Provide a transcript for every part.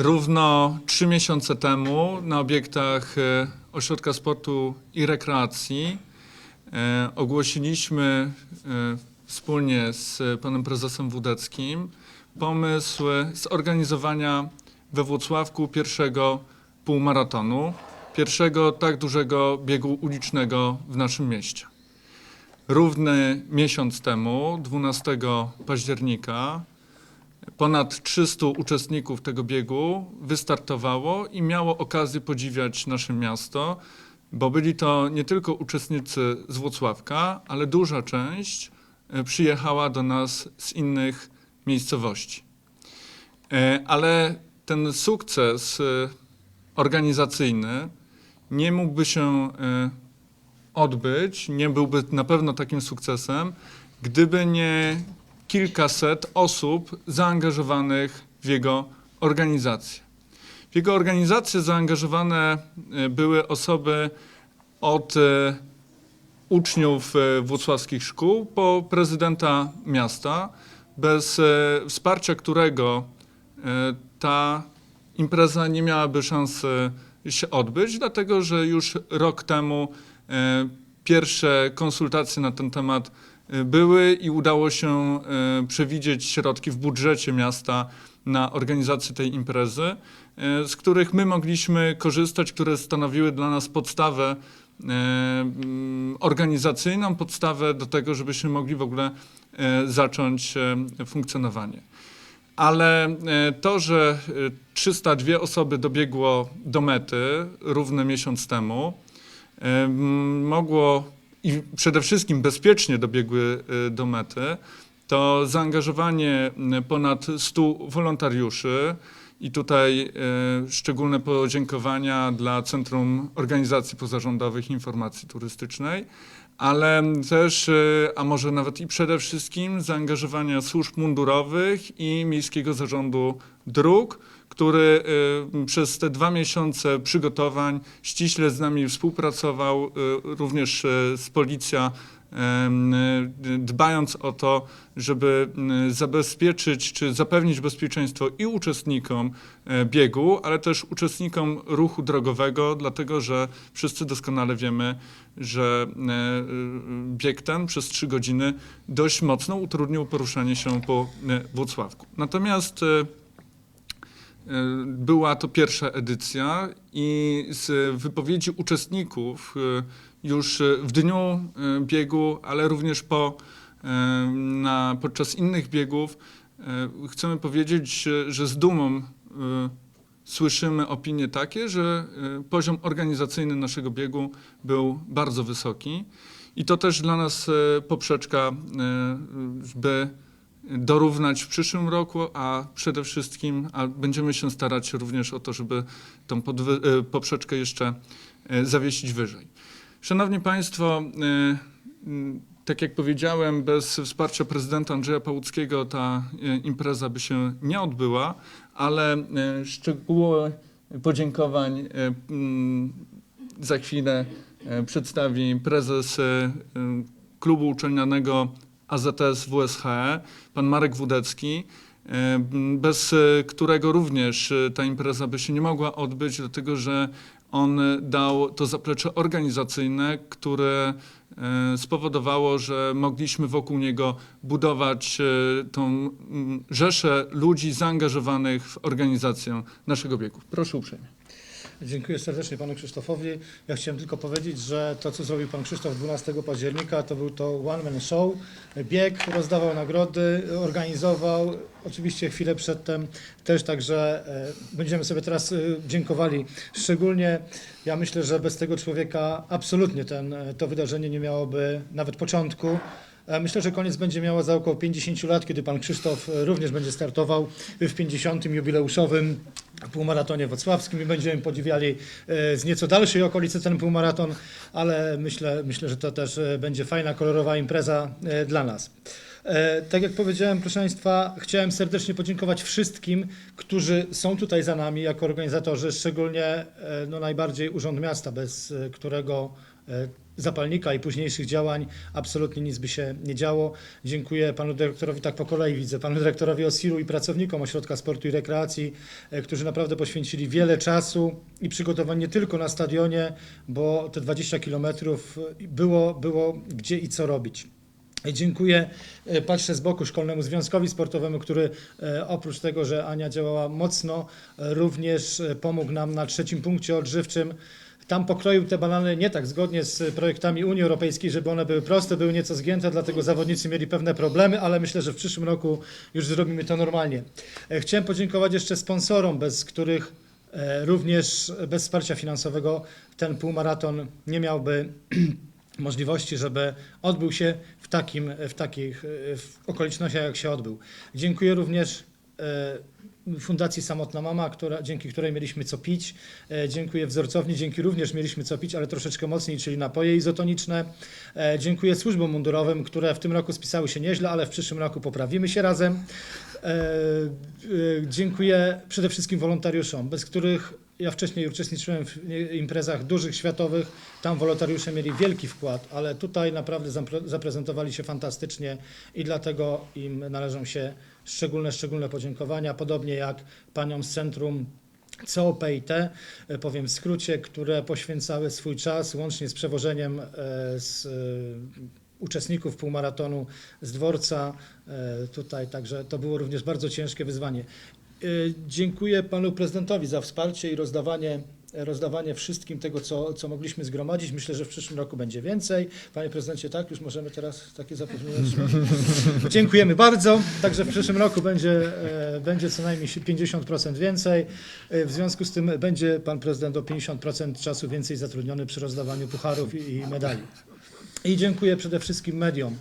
Równo trzy miesiące temu na obiektach e, Ośrodka Sportu i Rekreacji e, ogłosiliśmy e, wspólnie z panem prezesem Wódeckim pomysł zorganizowania we Włocławku pierwszego półmaratonu, pierwszego tak dużego biegu ulicznego w naszym mieście. Równy miesiąc temu, 12 października, Ponad 300 uczestników tego biegu wystartowało i miało okazję podziwiać nasze miasto, bo byli to nie tylko uczestnicy z Włocławka, ale duża część e, przyjechała do nas z innych miejscowości. E, Ale ten sukces e, organizacyjny nie mógłby się odbyć, nie byłby na pewno takim sukcesem, gdyby nie kilkaset osób zaangażowanych w jego organizację. W jego organizację zaangażowane e, były osoby od e, uczniów e, włocławskich szkół po prezydenta miasta, bez wsparcia którego ta impreza nie miałaby szansy się odbyć, dlatego że już rok temu pierwsze konsultacje na ten temat były i udało się e, przewidzieć środki w budżecie miasta na organizację tej imprezy, e, z których my mogliśmy korzystać, które stanowiły dla nas podstawę e, organizacyjną, podstawę do tego, żebyśmy mogli w ogóle zacząć funkcjonowanie. Ale to, że e, 302 osoby dobiegło do mety równy miesiąc temu, mogło i przede wszystkim bezpiecznie dobiegły e, do mety, to zaangażowanie m, ponad 100 wolontariuszy i tutaj e, szczególne podziękowania dla Centrum Organizacji Pozarządowych Informacji Turystycznej, ale też, a może nawet i przede wszystkim zaangażowania służb mundurowych i Miejskiego Zarządu Dróg, który e, przez te dwa miesiące przygotowań ściśle z nami współpracował, e, również e, z policja, dbając o to, żeby zabezpieczyć czy zapewnić bezpieczeństwo i uczestnikom e, biegu, ale też uczestnikom ruchu drogowego, dlatego że wszyscy doskonale wiemy, że e, bieg ten przez trzy godziny dość mocno utrudnił poruszanie się po e, Włocławku. Natomiast Była to pierwsza edycja i z wypowiedzi uczestników e, już e, w dniu e, biegu, ale również po, e, na, podczas innych biegów e, chcemy powiedzieć, że, z dumą e, słyszymy opinie takie, że e, poziom organizacyjny naszego biegu był bardzo wysoki. I to też dla nas e, poprzeczka, e, by dorównać w przyszłym roku, a przede wszystkim a będziemy się starać również o to, żeby tą e, poprzeczkę jeszcze e, zawiesić wyżej. Szanowni Państwo, e, tak jak powiedziałem, bez wsparcia prezydenta Andrzeja Pałuckiego ta impreza by się nie odbyła, ale szczegóły podziękowań za chwilę przedstawi prezes klubu uczelnianego AZS WSHE, pan Marek Wódecki, e, bez e, którego również e, ta impreza by się nie mogła odbyć, dlatego że on dał to zaplecze organizacyjne, które spowodowało, że mogliśmy wokół niego budować tą rzeszę ludzi zaangażowanych w organizację naszego biegu. Proszę uprzejmie. Dziękuję serdecznie panu Krzysztofowi. Ja chciałem tylko powiedzieć, że to, co zrobił pan Krzysztof 12 października, to był to one man show. Bieg, rozdawał nagrody, organizował. Oczywiście chwilę przedtem też, także e, będziemy sobie teraz e, dziękowali. Szczególnie ja myślę, że bez tego człowieka absolutnie ten, e, to wydarzenie nie miałoby nawet początku. E, Myślę, że koniec będzie miało za około 50 lat, kiedy pan Krzysztof e, również będzie startował w 50. jubileuszowym półmaratonie wrocławskim i będziemy podziwiali e, z nieco dalszej okolicy ten półmaraton, ale myślę, myślę że to też będzie fajna, kolorowa impreza dla nas. Tak jak powiedziałem, proszę Państwa, chciałem serdecznie podziękować wszystkim, którzy są tutaj za nami jako organizatorzy, szczególnie no, najbardziej Urząd Miasta, bez którego zapalnika i późniejszych działań absolutnie nic by się nie działo. Dziękuję panu dyrektorowi, tak po kolei widzę, panu dyrektorowi OSIR-u i pracownikom Ośrodka Sportu i Rekreacji, e, którzy naprawdę poświęcili wiele czasu i przygotowań nie tylko na stadionie, bo te 20 kilometrów było, było gdzie i co robić. Dziękuję, e, patrzę z boku, Szkolnemu Związkowi Sportowemu, który e, oprócz tego, że Ania działała mocno, e, również e, pomógł nam na trzecim punkcie odżywczym. Tam pokroił te banany nie tak zgodnie z projektami Unii Europejskiej, żeby one były proste, były nieco zgięte, dlatego zawodnicy mieli pewne problemy, ale myślę, że w przyszłym roku już zrobimy to normalnie. E, Chciałem podziękować jeszcze sponsorom, bez których e, również bez wsparcia finansowego ten półmaraton nie miałby możliwości, żeby odbył się w, takim, w takich e, w okolicznościach, jak się odbył. Dziękuję również Fundacji Samotna Mama, która, dzięki której mieliśmy co pić. E, Dziękuję wzorcowni, dzięki również mieliśmy co pić, ale troszeczkę mocniej, czyli napoje izotoniczne. E, Dziękuję służbom mundurowym, które w tym roku spisały się nieźle, ale w przyszłym roku poprawimy się razem. E, Dziękuję przede wszystkim wolontariuszom, bez których ja wcześniej uczestniczyłem w imprezach dużych, światowych. Tam wolontariusze mieli wielki wkład, ale tutaj naprawdę zapre- zaprezentowali się fantastycznie i dlatego im należą się szczególne, szczególne podziękowania. Podobnie jak paniom z Centrum COPIT, e, powiem w skrócie, które poświęcały swój czas łącznie z przewożeniem e, z e, uczestników półmaratonu z dworca tutaj, także to było również bardzo ciężkie wyzwanie. E, Dziękuję panu prezydentowi za wsparcie i rozdawanie, rozdawanie wszystkim tego, co, co mogliśmy zgromadzić. Myślę, że w przyszłym roku będzie więcej. Panie prezydencie, tak, już możemy teraz takie zapewnienia. Dziękujemy bardzo. Także w przyszłym roku będzie, e, będzie co najmniej 50% więcej. E, W związku z tym będzie pan prezydent o 50% czasu więcej zatrudniony przy rozdawaniu pucharów i, i medali. I dziękuję przede wszystkim mediom.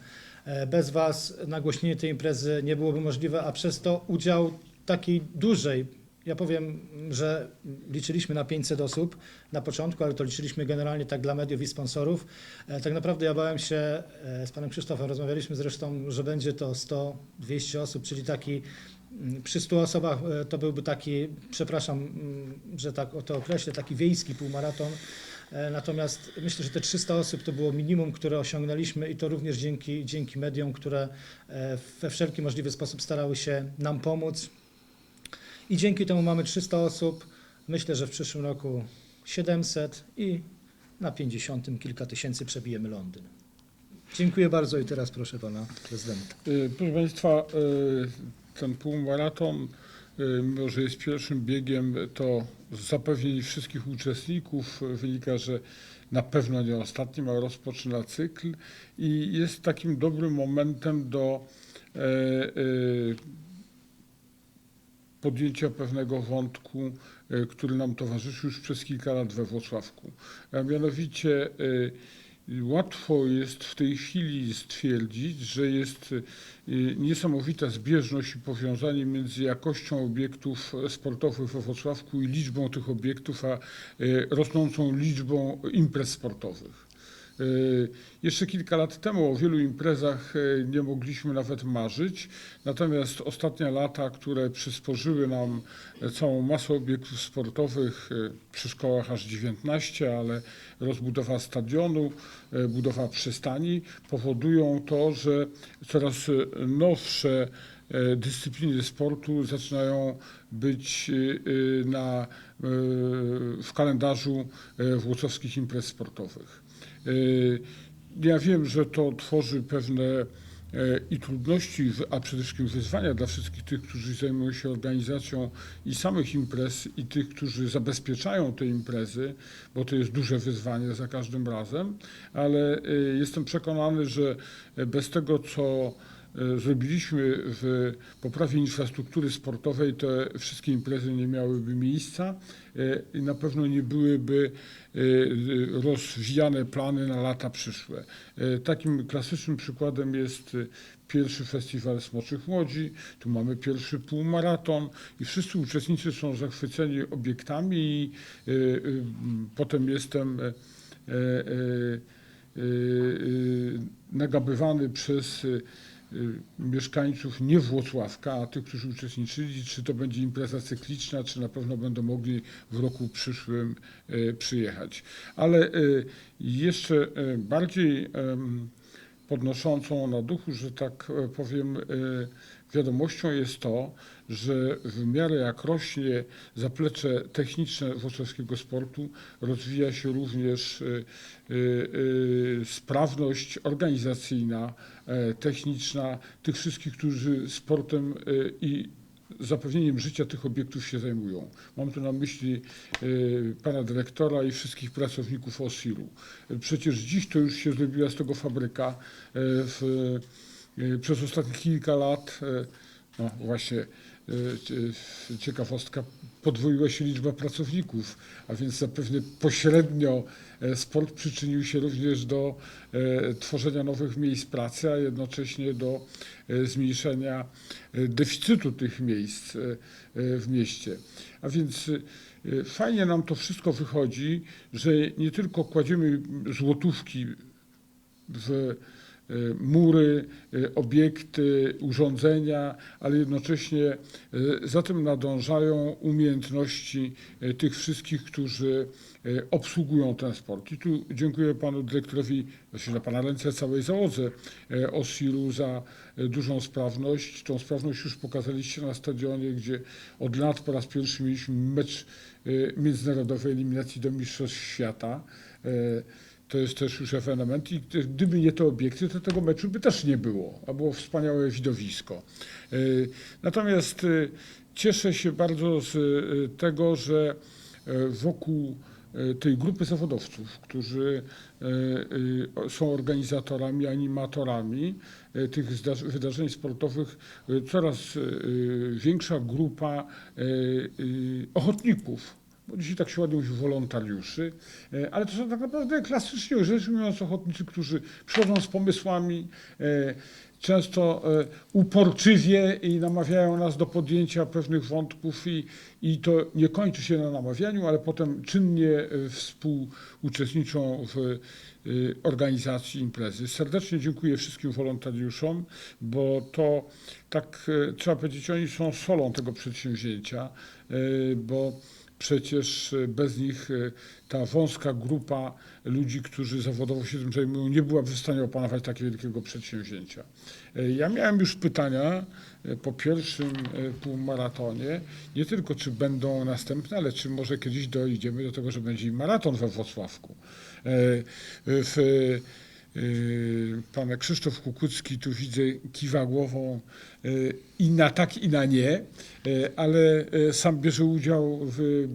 E, Bez Was nagłośnienie tej imprezy nie byłoby możliwe, a przez to udział takiej dużej, ja powiem, że liczyliśmy na 500 osób na początku, ale to liczyliśmy generalnie tak dla mediów i sponsorów. E, Tak naprawdę ja bałem się, e, z panem Krzysztofem rozmawialiśmy zresztą, że będzie to 100-200 osób, czyli taki mm, przy 100 osobach e, to byłby taki, przepraszam, mm, że tak o to określę, taki wiejski półmaraton. Natomiast myślę, że te 300 osób to było minimum, które osiągnęliśmy i to również dzięki, dzięki mediom, które we wszelki możliwy sposób starały się nam pomóc. I dzięki temu mamy 300 osób. Myślę, że w przyszłym roku 700 i na 50 kilka tysięcy przebijemy Londyn. Dziękuję bardzo i teraz proszę pana prezydenta. Y, Proszę Państwa, y, ten półmaraton, y, mimo że jest pierwszym biegiem, to z zapewnień wszystkich uczestników wynika, że na pewno nie ostatnim, a rozpoczyna cykl i jest takim dobrym momentem do e, e, podjęcia pewnego wątku, e, który nam towarzyszy już przez kilka lat we Włocławku. A mianowicie e, Łatwo jest w tej chwili stwierdzić, że jest y, niesamowita zbieżność i powiązanie między jakością obiektów sportowych we Wrocławku i liczbą tych obiektów, a rosnącą liczbą imprez sportowych. Y, Jeszcze kilka lat temu o wielu imprezach y, nie mogliśmy nawet marzyć, natomiast ostatnie lata, które przysporzyły nam całą masę obiektów sportowych, przy szkołach aż 19, ale rozbudowa stadionu, budowa przystani, powodują to, że coraz nowsze dyscypliny sportu zaczynają być na, w kalendarzu włocławskich imprez sportowych. Y, Ja wiem, że to tworzy pewne e, i trudności, a przede wszystkim wyzwania dla wszystkich tych, którzy zajmują się organizacją i samych imprez, i tych, którzy zabezpieczają te imprezy, bo to jest duże wyzwanie za każdym razem, ale e, jestem przekonany, że bez tego, co e, zrobiliśmy w poprawie infrastruktury sportowej, te wszystkie imprezy nie miałyby miejsca e, i na pewno nie byłyby e, e, rozwijane plany na lata przyszłe. E, Takim klasycznym przykładem jest e, pierwszy festiwal Smoczych Łodzi, tu mamy pierwszy półmaraton i wszyscy uczestnicy są zachwyceni obiektami i e, e, potem jestem e, e, e, e, nagabywany przez e, y, mieszkańców nie Włocławka, a tych, którzy uczestniczyli, czy to będzie impreza cykliczna, czy na pewno będą mogli w roku przyszłym y, przyjechać. Ale y, jeszcze y, bardziej podnoszącą na duchu, że tak e, powiem, wiadomością jest to, że w miarę jak rośnie zaplecze techniczne włocławskiego sportu, rozwija się również e, e, e, sprawność organizacyjna, techniczna tych wszystkich, którzy sportem i zapewnieniem życia tych obiektów się zajmują. Mam tu na myśli pana dyrektora i wszystkich pracowników OSIR-u. Przecież dziś to już się zrobiła z tego fabryka. W, przez ostatnich kilka lat, y, no właśnie, y, cie- ciekawostka, podwoiła się liczba pracowników, a więc zapewne pośrednio e, sport przyczynił się również do e, tworzenia nowych miejsc pracy, a jednocześnie do e, zmniejszenia deficytu tych miejsc w mieście. A więc fajnie nam to wszystko wychodzi, że nie tylko kładziemy złotówki w mury, e, obiekty, urządzenia, ale jednocześnie e, za tym nadążają umiejętności e, tych wszystkich, którzy e, obsługują ten sport. I tu dziękuję panu dyrektorowi, właściwie na pana ręce całej załodze e, OSIR-u za e, dużą sprawność. Tą sprawność już pokazaliście na stadionie, gdzie od lat po raz pierwszy mieliśmy mecz e, międzynarodowej eliminacji do Mistrzostw Świata. To jest też już ewenement i gdyby nie te obiekty, to tego meczu by też nie było, a było wspaniałe widowisko. E, Natomiast e, cieszę się bardzo z e, tego, że wokół tej grupy zawodowców, którzy są organizatorami, animatorami tych wydarzeń sportowych, coraz większa grupa ochotników bo dzisiaj tak się ładnie mówi wolontariuszy, e, ale to są tak naprawdę klasycznie rzecz ujmując ochotnicy, którzy przychodzą z pomysłami, e, często e, uporczywie i namawiają nas do podjęcia pewnych wątków i, i to nie kończy się na namawianiu, ale potem czynnie współuczestniczą w organizacji imprezy. Serdecznie dziękuję wszystkim wolontariuszom, bo to tak trzeba powiedzieć, oni są solą tego przedsięwzięcia, bo Przecież e, bez nich e, ta wąska grupa ludzi, którzy zawodowo się tym zajmują, nie byłaby w stanie opanować takiego wielkiego przedsięwzięcia. E, Ja miałem już pytania po pierwszym półmaratonie, nie tylko czy będą następne, ale czy może kiedyś dojdziemy do tego, że będzie maraton we Wrocławku. W, e, Pan Krzysztof Kukucki, tu widzę, kiwa głową e, i na tak, i na nie, e, ale sam bierze udział w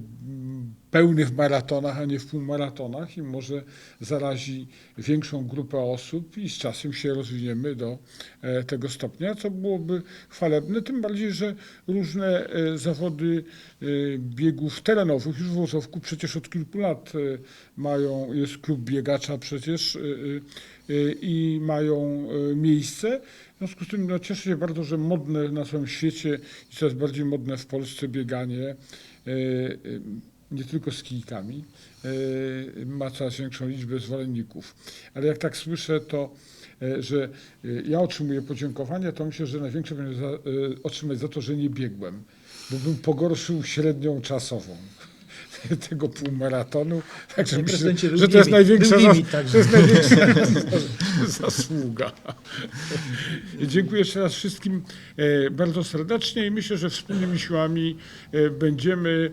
pełnych maratonach, a nie w półmaratonach i może zarazi większą grupę osób i z czasem się rozwiniemy do e, tego stopnia, co byłoby chwalebne, tym bardziej, że różne e, zawody e, biegów terenowych już w Włocławku przecież od kilku lat mają, jest klub biegacza przecież i mają miejsce. W związku z tym no, cieszę się bardzo, że modne na całym świecie i coraz bardziej modne w Polsce bieganie, nie tylko z kijkami, e, ma coraz większą liczbę zwolenników. Ale jak tak słyszę, to e, że e, ja otrzymuję podziękowania, to myślę, że największe będę za, otrzymać za to, że nie biegłem, bo bym pogorszył średnią czasową tego półmaratonu. Także myślę, że to jest limit, największa, limit to jest największa zasługa. Dziękuję jeszcze raz wszystkim bardzo serdecznie i myślę, że wspólnymi siłami będziemy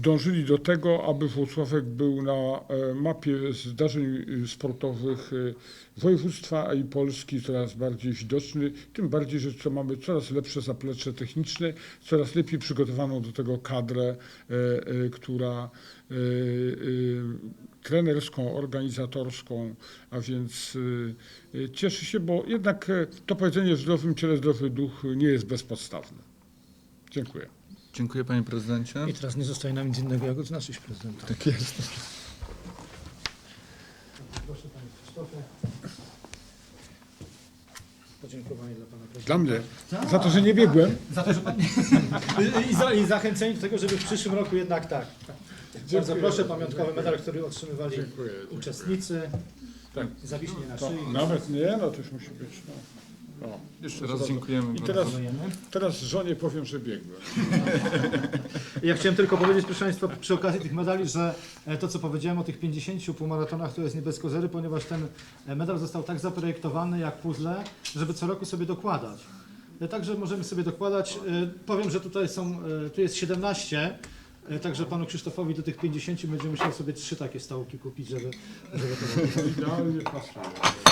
dążyli do tego, aby Włocławek był na e, mapie zdarzeń e, sportowych e, województwa, i Polski coraz bardziej widoczny, tym bardziej, że co mamy coraz lepsze zaplecze techniczne, coraz lepiej przygotowaną do tego kadrę, e, e, która e, e, trenerską, organizatorską, a więc e, e, cieszy się, bo jednak e, to powiedzenie w zdrowym ciele, zdrowy duch nie jest bezpodstawne. Dziękuję. Dziękuję panie prezydencie. I teraz nie zostaje nam nic innego, jak odznaczyć prezydenta. Tak jest. Proszę panie Krzysztofie. Podziękowanie dla pana prezydenta. Dla mnie. Za to, że nie biegłem. Za to, że pan... I, za, I zachęcenie do tego, żeby w przyszłym roku jednak tak. Bardzo Dziękuję. proszę, pamiątkowy medal, który otrzymywali Dziękuję. uczestnicy. Tak. zawiśnie na szyi. nawet nie, no to już musi być. No. O, Jeszcze raz dziękujemy. I teraz, teraz żonie powiem, że biegłem. Ja chciałem tylko powiedzieć, proszę Państwa, przy okazji tych medali, że e, to, co powiedziałem o tych 50 półmaratonach, to jest nie bez kozery, ponieważ ten e, medal został tak zaprojektowany jak puzzle, żeby co roku sobie dokładać. E, Także możemy sobie dokładać. Powiem, że tutaj są, tu jest 17, e, także panu Krzysztofowi do tych 50 będzie musiał sobie trzy takie stołki kupić, żeby, żeby to Idealnie pasuje.